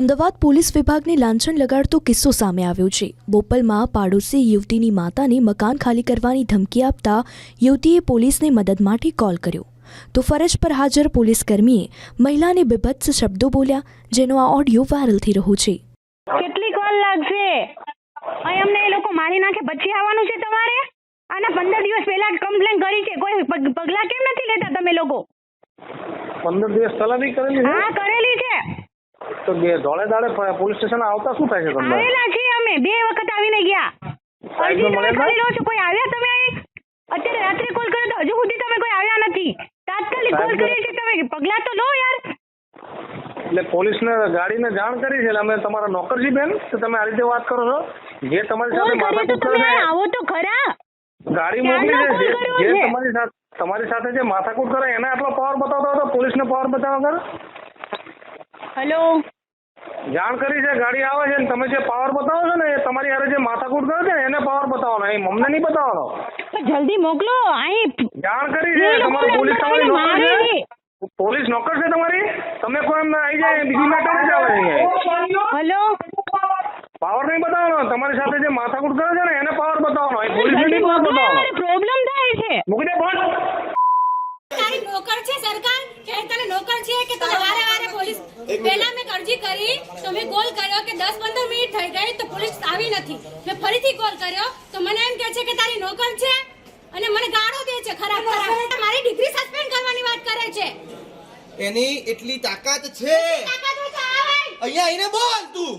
Ahmedabad police વિભાગને લાંછન લગાડતો કિસ્સો સામે આવ્યો છે. બોપલમાં પાડોશી યુવતીની માતાને મકાન ખાલી કરવાની ધમકી આપતા યુવતીએ પોલીસને મદદ માટે કોલ કર્યો. તો ફરજ પર હાજર પોલીસ કર્મીએ મહિલાને બીભત્સ શબ્દો બોલ્યા જેનો આ ઓડિયો વાયરલ થઈ રહ્યો છે. કેટલી કોલ લાગશે? અહીં અમને એ લોકો મારી નાખે પછી આવવાનું છે તમારે? આના પંદર દિવસ પહેલા કમ્પ્લેન કરી છે. કોઈ પગલા કેમ નથી લેતા તમે લોકો? પંદર દિવસ પહેલાથી કરેલી હા કરેલી છે તો બે ધોળે દાડે પોલીસ સ્ટેશન આવતા શું થાય છે તમને? આવેલા છે અમે. બે વખત આવીને ગયા. અરજી તમે કરી લો છો. કોઈ આવ્યા તમે અત્યારે રાત્રે કોલ કર્યો તો હજુ સુધી તમે કોઈ આવ્યા નથી. તાત્કાલિક કોલ કરી છે તમે પગલા તો લો યાર. એટલે પોલીસને ગાડીને જાણ કરી છે. એટલે અમે તમારા નોકરજી બેન તમે આ રીતે વાત કરો છો? જે તમારી સાથે માથાકૂટ કરે આવો તો ખરા. ગાડી મોકલી છે. જે? તમારી સાથે તમારી સાથે જે માથાકૂટ કરે એને આટલો પાવર બતાવતો હતો પોલીસને પાવર બતાવવા કર હલો જાણ કરી છે ગાડી આવે છે ને તમે જે પાવર બતાવો છો ને એ તમારી હારે જે માથાકૂટ કરે છે ને એને પાવર બતાવવાનો એ અમને નહીં બતાવવાનો. જલ્દી મોકલો અહીં જાણ કરી છે તમારી પોલીસ તમારી નોકર છે? પોલીસ નોકર છે તમારી? તમે કોઈ એમને આવી જાય બીજી મેટર જ આવે. હલો પાવર નહીં બતાવવાનો તમારી સાથે જે માથાકૂટ કરે છે ને એને પાવર બતાવવાનો એ પોલીસ નહીં પાવર બતાવવાનો. પ્રોબ્લેમ થાય છે. મૂકી દે ફોન તારી નોકર છે સરકાર? કે તને નોકર છે કે તને પહેલા મેં અરજી કરી તો મેં કોલ કર્યો કે દસ પંદર મિનિટ થઈ ગઈ તો પોલીસ આવી નથી. મેં ફરીથી કોલ કર્યો તો મને એમ કહે છે કે તારી નોકર છે અને મને ગાળો દે છે ખરાબ ખરાબ. મારી ડિગ્રી સસ્પેન્ડ કરવાની વાત કરે છે. એની એટલી તાકાત છે. તાકાત હોય તો આવે અહીંયા આવીને બોલ તું.